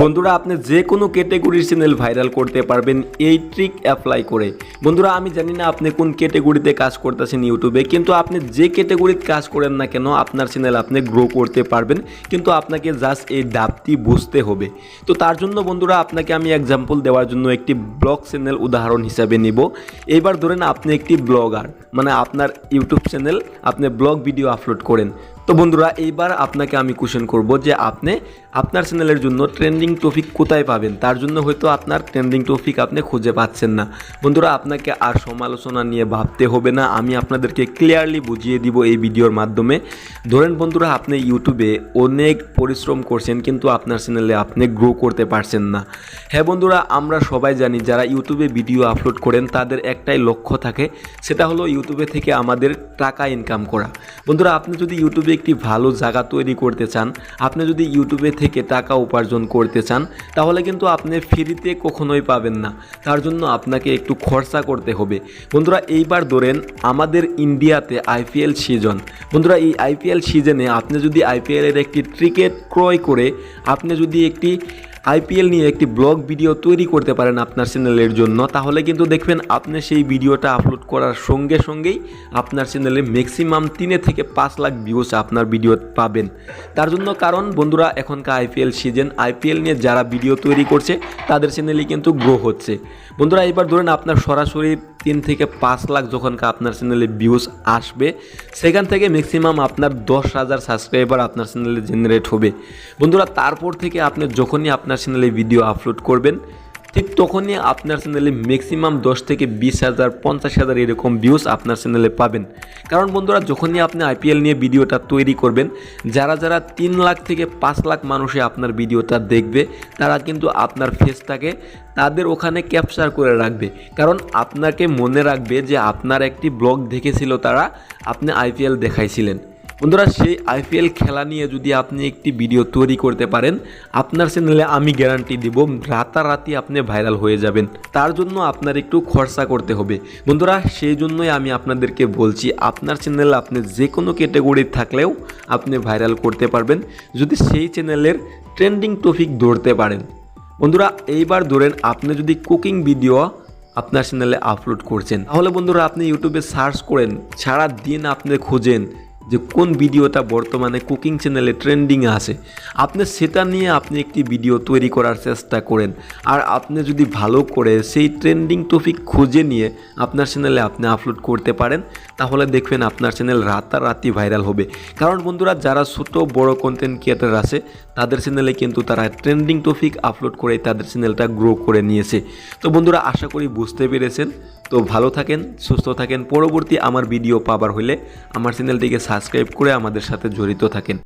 বন্ধুরা, আপনি যে কোনো ক্যাটেগরির চ্যানেল ভাইরাল করতে পারবেন, এই ট্রিক অ্যাপ্লাই করে। বন্ধুরা, আমি জানি না আপনি কোন ক্যাটেগরিতে কাজ করতেছেন ইউটিউবে, কিন্তু আপনি যে ক্যাটেগরিতে কাজ করেন না কেন, আপনার চ্যানেল আপনি গ্রো করতে পারবেন, কিন্তু আপনাকে জাস্ট এই ডাবটি বুঝতে হবে। তো তার জন্য বন্ধুরা, আপনাকে আমি এক্সাম্পল দেওয়ার জন্য একটি ব্লগ চ্যানেল উদাহরণ হিসাবে নিব। এইবার ধরেন আপনি একটি ব্লগার মানে আপনার ইউটিউব চ্যানেল আপনি ব্লগ ভিডিও আপলোড করেন। তো বন্ধুরা, এইবার আপনাকে আমি কোশ্চেন করব যে আপনি আপনার চ্যানেলের জন্য ট্রেন্ডিং টপিক কোথায় পাবেন? তার জন্য হয়তো আপনার ট্রেন্ডিং টপিক আপনি খুঁজে পাচ্ছেন না। বন্ধুরা, আপনাকে আর সমালোচনা নিয়ে ভাবতে হবে না। আমি আপনাদেরকে ক্লিয়ারলি বুঝিয়ে দিব এই ভিডিওর মাধ্যমে। ধরেন বন্ধুরা, আপনি ইউটিউবে অনেক পরিশ্রম করছেন, কিন্তু আপনার চ্যানেলে আপনি গ্রো করতে পারছেন না। হ্যাঁ বন্ধুরা, আমরা সবাই জানি, যারা ইউটিউবে ভিডিও আপলোড করেন, তাদের একটাই লক্ষ্য থাকে, সেটা হলো ইউটিউবে থেকে আমাদের টাকা ইনকাম করা। বন্ধুরা, আপনি যদি ইউটিউবে একটি ভালো জায়গা তৈরি করতে চান, আপনি যদি ইউটিউবে থেকে টাকা উপার্জন করতে চান, তাহলে কিন্তু আপনি ফ্রিতে কখনোই পাবেন না। তার জন্য আপনাকে একটু খরচা করতে হবে। বন্ধুরা, এইবার ধরেন আমাদের ইন্ডিয়াতে আইপিএল সিজন বন্ধুরা, এই আইপিএল সিজনে আপনি যদি আইপিএলের একটি ক্রিকেট ক্রয় করে, আপনি যদি একটি আইপিএল নিয়ে একটি ব্লগ ভিডিও তৈরি করতে পারেন আপনার চ্যানেলের জন্য। তাহলে কিন্তু দেখবেন আপনি সেই ভিডিওটা আপলোড করার সঙ্গে সঙ্গেই আপনার চ্যানেলে ম্যাক্সিমাম তিনে থেকে পাঁচ লাখ ভিউজ আপনার ভিডিও পাবেন। তার জন্য কারণ, বন্ধুরা, এখনকার আইপিএল সিজন আইপিএল নিয়ে যারা ভিডিও তৈরি করছে, তাদের চ্যানেলই কিন্তু গ্রো হচ্ছে। বন্ধুরা, এবার ধরেন আপনার সরাসরি তিন থেকে পাঁচ লাখ যখনকার আপনার চ্যানেলে ভিউজ আসবে, সেখান থেকে ম্যাক্সিমাম আপনার দশ হাজার সাবস্ক্রাইবার আপনার চ্যানেলে জেনারেট হবে। বন্ধুরা, তারপর থেকে আপনি যখনই আপনার চ্যানেলে ভিডিও আপলোড করবেন ঠিক তখনই আপনার চ্যানেলে ম্যাক্সিমাম দশ থেকে বিশ হাজার, পঞ্চাশ হাজার এরকম ভিউজ আপনার চ্যানেলে পাবেন। কারণ বন্ধুরা, যখনই আপনি আইপিএল নিয়ে ভিডিওটা তৈরি করবেন, যারা যারা তিন লাখ থেকে পাঁচ লাখ মানুষে আপনার ভিডিওটা দেখবে, তারা কিন্তু আপনার ফেসটাকে তাদের ওখানে ক্যাপচার করে রাখবে। কারণ আপনাকে মনে রাখবে যে আপনার একটি ব্লগ দেখেছিল তারা, আপনি আইপিএল দেখাইছিলেন। বন্ধুরা, সেই আইপিএল খেলা নিয়ে যদি আপনি একটি ভিডিও তৈরি করতে পারেন, আপনার চ্যানেলে আমি গ্যারান্টি দিব, রাতারাতি আপনি ভাইরাল হয়ে যাবেন। তার জন্য আপনার একটু খরচা করতে হবে। বন্ধুরা, সেই জন্যই আমি আপনাদেরকে বলছি, আপনার চ্যানেল আপনি যে কোনো ক্যাটেগরি থাকলেও আপনি ভাইরাল করতে পারবেন। যদি সেই চ্যানেলের ট্রেন্ডিং টপিক ধরতে পারেন। বন্ধুরা, এইবার ধরেন আপনি যদি কুকিং ভিডিও আপনার চ্যানেলে আপলোড করছেন। তাহলে বন্ধুরা, আপনি ইউটিউবে সার্চ করেন সারা দিন আপনি খোঁজেন যে কোন ভিডিওটা বর্তমানে কুকিং চ্যানেলে ট্রেন্ডিংয়ে আছে, আপনি সেটা নিয়ে আপনি একটি ভিডিও তৈরি করার চেষ্টা করেন। আর আপনি যদি ভালো করে সেই ট্রেন্ডিং টপিক খুঁজে নিয়ে আপনার চ্যানেলে আপনি আপলোড করতে পারেন, তাহলে দেখবেন আপনার চ্যানেল রাতারাতি ভাইরাল হবে। কারণ বন্ধুরা, যারা ছোট বড় কন্টেন্ট ক্রিয়েটার আছে, তাদের চ্যানেলে কিন্তু তারা ট্রেন্ডিং টপিক আপলোড করে তাদের চ্যানেলটা গ্রো করে নিয়েছে। তো বন্ধুরা, আশা করি বুঝতে পেরেছেন। তো ভালো থাকেন, সুস্থ থাকেন। পরবর্তী আমার ভিডিও পাবার হলে আমার চ্যানেলটিকে সাবস্ক্রাইব করে আমাদের সাথে জড়িত থাকেন।